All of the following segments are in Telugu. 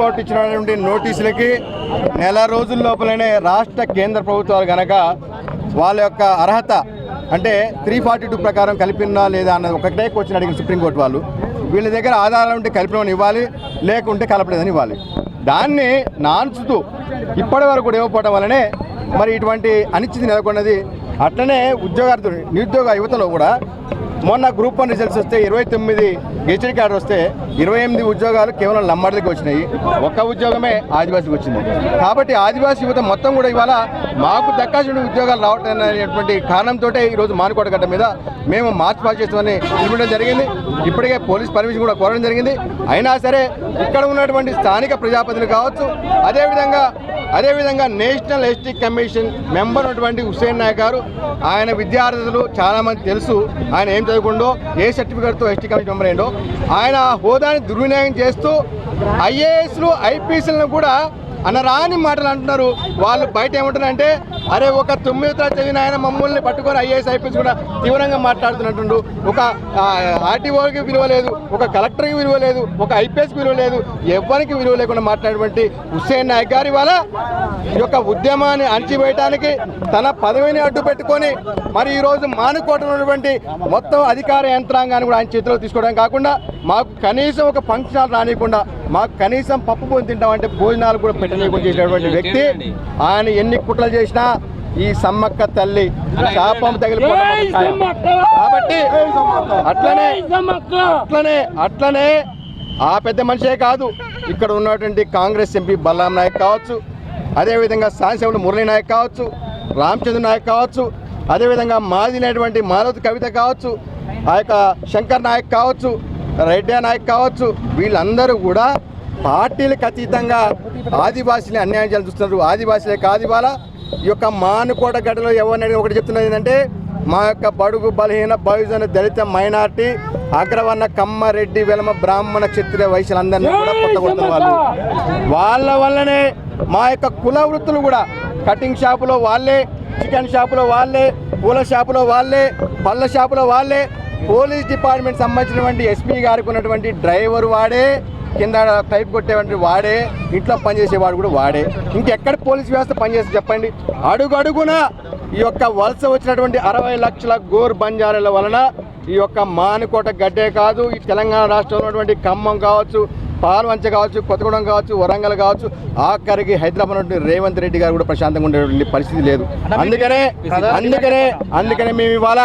సుప్రీంకోర్టు ఇచ్చినటువంటి నోటీసులకి నెల రోజుల లోపలనే రాష్ట్ర కేంద్ర ప్రభుత్వాలు గనక వాళ్ళ యొక్క అర్హత అంటే త్రీ ఫార్టీ టూ ప్రకారం కలిపినా లేదా అన్నది ఒకటే క్వశ్చన్ అడిగిన సుప్రీంకోర్టు వాళ్ళు వీళ్ళ దగ్గర ఆధారాలు ఉంటే కలిపినని ఇవ్వాలి లేకుంటే కలపలేదని ఇవ్వాలి. దాన్ని నాన్చుతూ ఇప్పటి వరకు కూడా ఇవ్వకపోవడం వల్లనే మరి ఇటువంటి అనిశ్చితి నెలకొన్నది. అట్లనే ఉద్యోగార్థులు నిరుద్యోగ యువతలో కూడా మొన్న గ్రూప్ వన్ రిజల్ట్స్ వస్తే ఇరవై తొమ్మిది గెజిటెడ్ కార్డు వస్తే ఇరవై ఎనిమిది ఉద్యోగాలు కేవలం లంబాడికి వచ్చినాయి. ఒక్క ఉద్యోగమే ఆదివాసీకి వచ్చింది. కాబట్టి ఆదివాసీ యువత మొత్తం కూడా ఇవాళ మాకు దక్కాల్సిన ఉద్యోగాలు రావటం అనేటువంటి కారణంతో ఈరోజు మానుకోట మీద మేము మార్చ్ పాస్ చేస్తామని ఇవ్వడం జరిగింది. ఇప్పటికే పోలీస్ పర్మిషన్ కూడా కోరడం జరిగింది. అయినా సరే ఇక్కడ ఉన్నటువంటి స్థానిక ప్రజాప్రతినిధులు కావచ్చు అదేవిధంగా అదేవిధంగా నేషనల్ ఎస్టీ కమిషన్ మెంబర్ ఉన్నటువంటి హుసేన్ నాయక్ గారు ఆయన విద్యార్థులు చాలామంది తెలుసు. ఆయన ఏం చదువుకుండో ఏ సర్టిఫికేట్తో ఎస్టీ కమిషన్ మెంబర్ అయ్యిండో. ఆయన హోదాని దుర్వినియోగం చేస్తూ ఐఏఎస్లు ఐపీఎస్లను కూడా అనరాని మాటలు అంటున్నారు. వాళ్ళు బయట ఏమంటారంటే అరే ఒక తొమ్మిది తరగతి చదివిన ఆయన మమ్మల్ని పట్టుకొని ఐఏఎస్ ఐపీఎస్ కూడా తీవ్రంగా మాట్లాడుతున్నట్టుండు. ఒక ఆర్టీఓకి విలువ లేదు ఒక కలెక్టర్కి విలువ లేదు ఒక ఐపీఎస్కి విలువ లేదు ఎవరికి విలువ లేకుండా మాట్లాడేటువంటి హుస్సేన్ నాయక్ గారి వల్ల ఈ యొక్క ఉద్యమాన్ని అణచివేయటానికి తన పదవిని అడ్డు పెట్టుకొని మరి ఈరోజు మానుకోట మొత్తం అధికార యంత్రాంగాన్ని కూడా ఆయన చేతిలో తీసుకోవడం కాకుండా మాకు కనీసం ఒక ఫంక్షన్ రానియకుండా మాకు కనీసం పప్పు పొంది తింటామంటే భోజనాలు కూడా పెట్టలేకుండా చేసినటువంటి వ్యక్తి. ఆయన ఎన్ని కుట్రలు చేసినా ఈ సమ్మక్క తల్లి శాపం తగిలిపోవడం. కాబట్టి అట్లనే అట్లనే అట్లనే ఆ పెద్ద మనిషే కాదు. ఇక్కడ ఉన్నటువంటి కాంగ్రెస్ ఎంపీ బల్లాం నాయక్ కావచ్చు అదేవిధంగా శాసనసభ్యుడు మురళీ నాయక్ కావచ్చు రామచంద్ర నాయక్ కావచ్చు అదేవిధంగా మాదినటువంటి మాలవతి కవిత కావచ్చు ఆ యొక్క శంకర్ నాయక్ కావచ్చు రెడ్డి నాయక్ కావచ్చు వీళ్ళందరూ కూడా పార్టీలకు అతీతంగా ఆదివాసీని అన్యాయం చేయాలని చూస్తున్నారు. ఆదివాసీలే కాదు ఇవాళ. ఈ యొక్క మానుకోట గడ్డలో ఎవరిని ఒకటి చెప్తున్నది ఏంటంటే మా యొక్క బడుగు బలహీన బహుజన దళిత మైనార్టీ అగ్రవర్ణ కమ్మ రెడ్డి వెలమ బ్రాహ్మణ క్షత్రియ వైశ్యులందరినీ కూడా కొట్టగొడుతున్న వాళ్ళు. వాళ్ళ వల్లనే మా యొక్క కుల వృత్తులు కూడా కటింగ్ షాపులో వాళ్ళే చికెన్ షాపులో వాళ్ళే పూల షాపులో వాళ్ళే పళ్ళ షాపులో వాళ్ళే పోలీస్ డిపార్ట్మెంట్ సంబంధించినటువంటి ఎస్పీ గారికి ఉన్నటువంటి డ్రైవర్ వాడే కింద టైప్ కొట్టేటువంటి వాడే ఇంట్లో పనిచేసేవాడు కూడా వాడే. ఇంకెక్కడ పోలీస్ వ్యవస్థ పనిచేస్తే చెప్పండి? అడుగు అడుగున ఈ యొక్క వలస వచ్చినటువంటి అరవై లక్షల గోర్ బంజారాల వలన ఈ యొక్క మానుకోట గడ్డే కాదు ఈ తెలంగాణ రాష్ట్రంలో ఉన్నటువంటి ఖమ్మం కావచ్చు పాల్వంచ కావచ్చు కొత్తగూడెం కావచ్చు వరంగల్ కావచ్చు ఆఖరికి హైదరాబాద్ రేవంత్ రెడ్డి గారు కూడా ప్రశాంతంగా ఉండేటువంటి పరిస్థితి లేదు. అందుకనే అందుకనే అందుకనే మేము ఇవాళ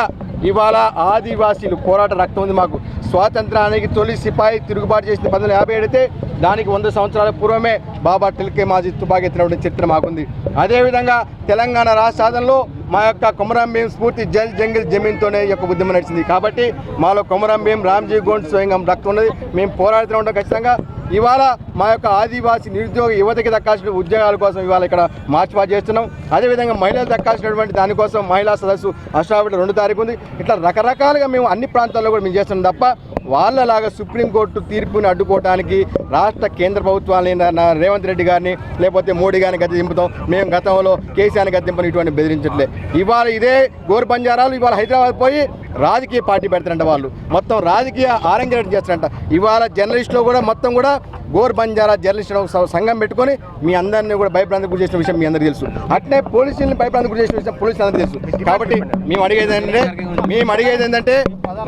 ఇవాళ ఆదివాసీలు పోరాట రక్తం ఉంది మాకు. స్వాతంత్రానికి తొలి సిపాయి తిరుగుబాటు చేసిన పంతొమ్మిది వందల యాభై ఏడైతే దానికి వంద సంవత్సరాల పూర్వమే బాబా టిల్కే మాజీ తుపాకెత్తినటువంటి చరిత్ర మాకుంది. అదేవిధంగా తెలంగాణ రాష్ట్ర సాధనలో మా యొక్క కొమరం భీం స్ఫూర్తి జల్ జంగిల్ జమీన్తోనే ఈ యొక్క ఉద్యమం నడిచింది. కాబట్టి మాలో కొమరం భీం రామ్జీ గోండ్ స్వయంగా రక్తం ఉన్నది. మేము పోరాడుతూ ఉంటాం ఖచ్చితంగా. ఇవాళ మా యొక్క ఆదివాసీ నిరుద్యోగ యువతకి దక్కాల్సిన ఉద్యోగాల కోసం ఇవాళ ఇక్కడ మార్చ్ పాస్ చేస్తున్నాం. అదేవిధంగా మహిళలు దక్కాల్సినటువంటి దానికోసం మహిళా సదస్సు అష్టావిడ రెండు తారీఖు ఉంది. ఇట్లా రకరకాలుగా మేము అన్ని ప్రాంతాల్లో కూడా మేము చేస్తున్నాం తప్ప వాళ్ళలాగా సుప్రీంకోర్టు తీర్పుని అడ్డుకోవడానికి రాష్ట్ర కేంద్ర ప్రభుత్వాన్ని నా రేవంత్ రెడ్డి గారిని లేకపోతే మోడీ గారిని గద్దె దింపుతాం మేము గతంలో కేసీఆర్ని గద్దె దింపని ఇటువంటి బెదిరించట్లే. ఇవాళ ఇదే గోరు బంజారాలు ఇవాళ హైదరాబాద్ పోయి రాజకీయ పార్టీ పెడతారంట వాళ్ళు. మొత్తం రాజకీయ ఆరంగేట్ చేస్తారంట. ఇవాళ జర్నలిస్టులో కూడా మొత్తం కూడా గోర్ బంజారా జర్నలిస్ట్ సంఘం పెట్టుకొని మీ అందరినీ కూడా భయప్రాంతం గురి చేసిన విషయం మీ అందరికీ తెలుసు. అట్నే పోలీసులను భయప్రాంతం గురి చేసిన విషయం పోలీసులు అందరికీ తెలుసు. కాబట్టి మేము అడిగేది ఏంటంటే మేము అడిగేది ఏంటంటే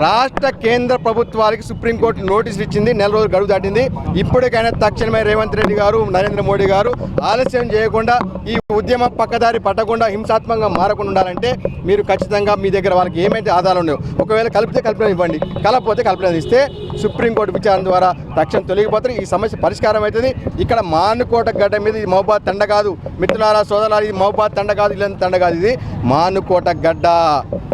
రాష్ట్ర కేంద్ర ప్రభుత్వాలకి సుప్రీంకోర్టు నోటీసులు ఇచ్చింది నెల రోజులు గడువు దాటింది. ఇప్పటికైనా తక్షణమే రేవంత్ రెడ్డి గారు నరేంద్ర మోడీ గారు ఆలస్యం చేయకుండా ఈ ఉద్యమం పక్కదారి పట్టకుండా హింసాత్మకంగా మారకుండా ఉండాలంటే మీరు ఖచ్చితంగా మీ దగ్గర వాళ్ళకి ఏమైతే ఆధారాలు ఉన్నాయో ఒకవేళ కలిపితే కల్పన ఇవ్వండి. కలపపోతే కల్పన ఇస్తే సుప్రీంకోర్టు విచారణ ద్వారా తక్షణం తొలగిపోతారు. ఈ సమస్య పరిష్కారం అవుతుంది. ఇక్కడ మానుకోట గడ్డ మీద ఇది మహబాద్ తండ కాదు. మిత్రులారా సోదరులారా ఇది మహబాద్ తండ కాదు ఇలాంటి తండ కాదు ఇది. మానుకోట గడ్డ.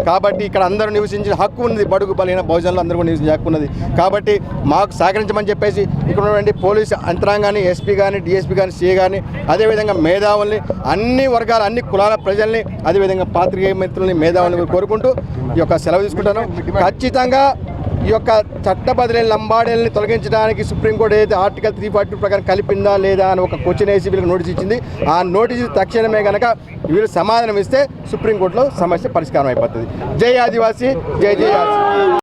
కాబట్టి ఇక్కడ అందరూ నివసించిన హక్కు ఉంది బడుగు బడుగు బలహీన భోజనాలు అందరూ కూడా నివసించే కాబట్టి మాకు సహకరించమని చెప్పేసి ఇక్కడ ఉన్నటువంటి పోలీసు యంత్రాంగాన్ని ఎస్పీ కానీ డిఎస్పీ కానీ సిఏ కానీ అదేవిధంగా మేధావుల్ని అన్ని వర్గాల అన్ని కులాల ప్రజల్ని అదేవిధంగా పాత్రికేయ మిత్రుల్ని మేధావుల్ని కోరుకుంటూ ఈ యొక్క సెలవు తీసుకుంటాను. ఖచ్చితంగా ఈ యొక్క చట్ట బదిలీ లంబాడీలని తొలగించడానికి సుప్రీంకోర్టు ఏదైతే ఆర్టికల్ త్రీ ఫార్టీ ప్రకారం కలిపిందా లేదా అని ఒక క్వశ్చన్ వేసి వీళ్ళకి నోటీస్ ఇచ్చింది. ఆ నోటీస్ తక్షణమే కనుక వీళ్ళు సమాధానం ఇస్తే సుప్రీంకోర్టులో సమస్య పరిష్కారం అయిపోతుంది. జై ఆదివాసీ జై జై ఆదివాసీ.